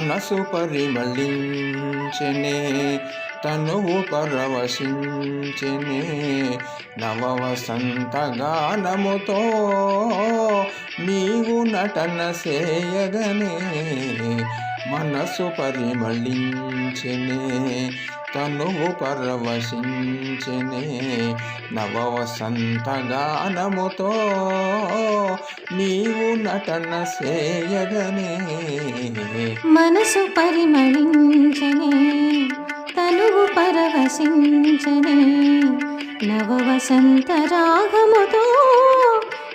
మనసు పరిమళించనే తనువు పరవశించనే నవవసంత గానముతో నీవు నటన సేయగనే మనసు పరిమళించనే తనువు పరవశించనే నవవసంత గానముతో నీవు నటన సేయగనే మనసు పరిమళించనే తనువు పరవశించనే నవ వసంత రాగముతో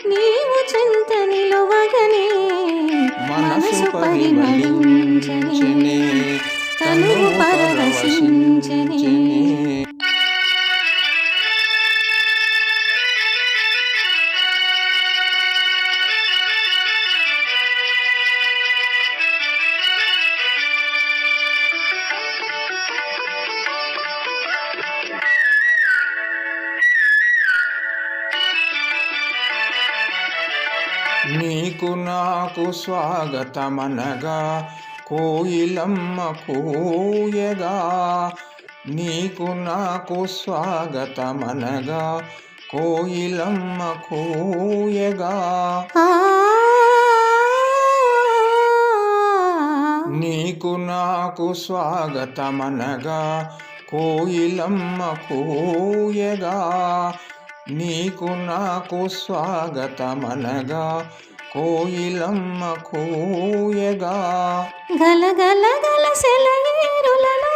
నీవు చింత నిలువగనే. మనసు పరిమళించనే తనువు పరవశించనే నీకు నాకు స్వాగతమనగా కోయిలమ్మ కోయగా నీకు నాకు స్వాగతమనగా. కోయిలమ్మ కోయగా నీకు నాకు స్వాగతమనగా. కోయిలమ్మ కోయగా నీకు నాకు స్వాగతమనగా. కోయిలమ్మ కోయగా. గల గల గల సెలయేరులలో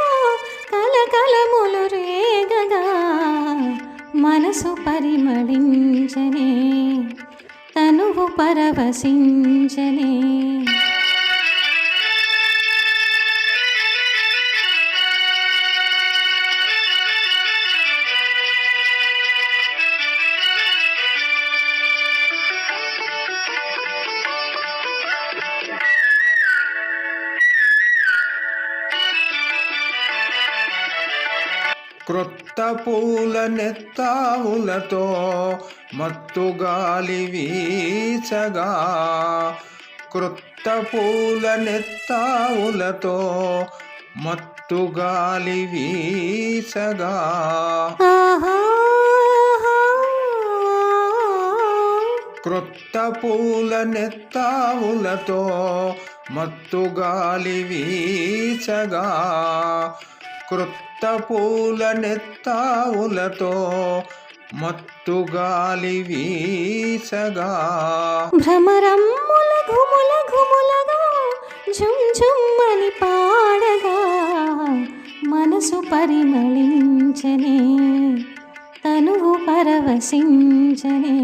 కలకలములు రేగగా. మనసు పరిమళించనే తనువు పరవశించనే. క్రొత్త పూల నెత్తావులతో మత్తు గాలి వీచగా. క్రొత్త పూల నెత్తావులతో మత్తు గాలి వీచగా. క్రొత్త పూల నెత్తావులతో మత్తు గాలి వీచగా. క్రొత్త పూల నెత్తావులతో మత్తు గాలి వీచగా భ్రమరమ్ముల ఘుముల ఘుములగా ఝుమ్ ఝుమ్మని పాడగా. మనసు పరిమళించనే తనువు పరవశించనే.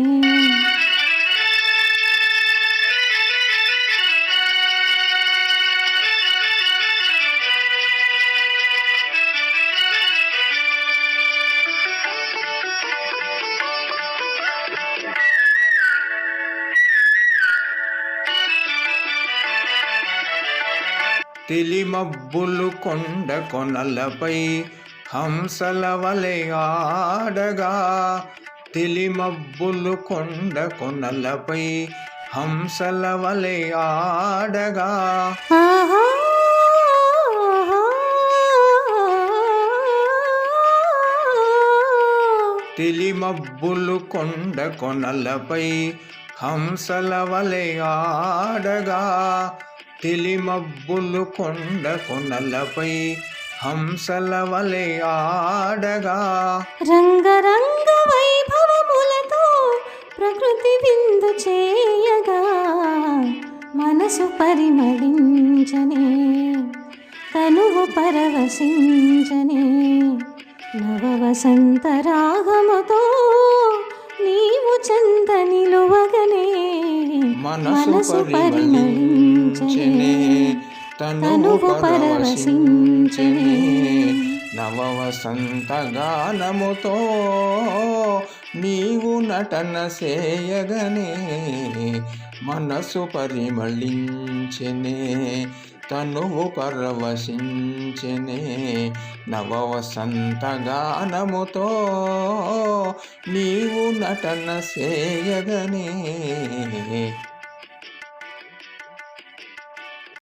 తెలిమబ్బులు కొండ కొనలపై హంసల వలె ఆడగా. తెలిమబ్బులు కొండ కొనలపై హంసల వలె ఆడగా. తెలిమబ్బులు కొండ కొనలపై హంసల వలె ఆడగా. తెలిమబ్బులు కొండ కొనలపై హంసల వలె ఆడగా. రంగరంగ వైభవములతో ప్రకృతి విందు చేయగా. మనసు పరిమళించనే తనువు పరవశించనే. నవ వసంత రాగముతో నీవు చంద నిలువగా మనసు పరిమళించనే తనువు పరవశించనే. నవ వసంత గానముతో నీవు నటన సేయగనే మనసు పరిమళించనే తనువు పరవశించనే. నవ వసంత గానముతో నీవు నటన సేయగనే